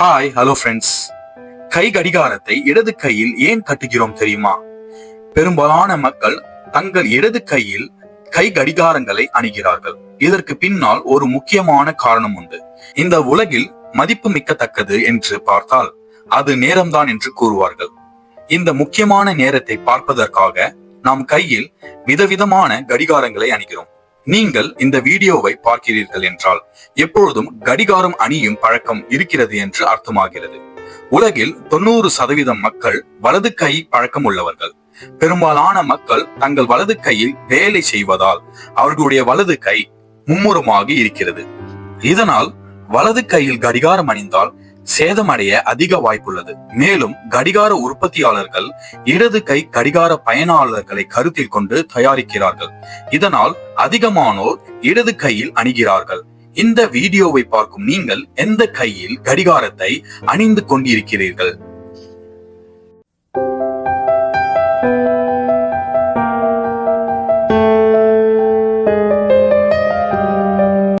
Hi hello friends கை கடிகாரத்தை இடது கையில் ஏன் கட்டுகிறோம் தெரியுமா? பெரும்பாலான மக்கள் தங்கள் இடது கையில் கை கடிகாரங்களை அணிகிறார்கள். இதற்கு பின்னால் ஒரு முக்கியமான காரணம் உண்டு. இந்த உலகில் மதிப்பு மிக்கத்தக்கது என்று பார்த்தால் அது நேரம்தான் என்று கூறுவார்கள். இந்த முக்கியமான நேரத்தை பார்ப்பதற்காக நாம் கையில் விதவிதமான கடிகாரங்களை அணிகிறோம். நீங்கள் இந்த வீடியோவை பார்க்கிறீர்கள் என்றால் எப்பொழுதும் கடிகாரம் அணியும் பழக்கம் இருக்கிறது என்று அர்த்தமாகிறது. உலகில் தொண்ணூறு சதவீதம் மக்கள் வலது கை பழக்கம் உள்ளவர்கள். பெரும்பாலான மக்கள் தங்கள் வலது கையில் வேலை செய்வதால் அவர்களுடைய வலது கை மும்முரமாக இருக்கிறது. இதனால் வலது கையில் கடிகாரம் அணிந்தால் சேதமடைய அதிக வாய்ப்புள்ளது. மேலும் கடிகார உற்பத்தியாளர்கள் இடது கை கடிகார பயனாளர்களை கருத்தில் கொண்டு தயாரிக்கிறார்கள். இதனால் அதிகமானோர் இடது கையில் அணிகிறார்கள். இந்த வீடியோவை பார்க்கும் நீங்கள் எந்த கையில் கடிகாரத்தை அணிந்து கொண்டிருக்கிறீர்கள்?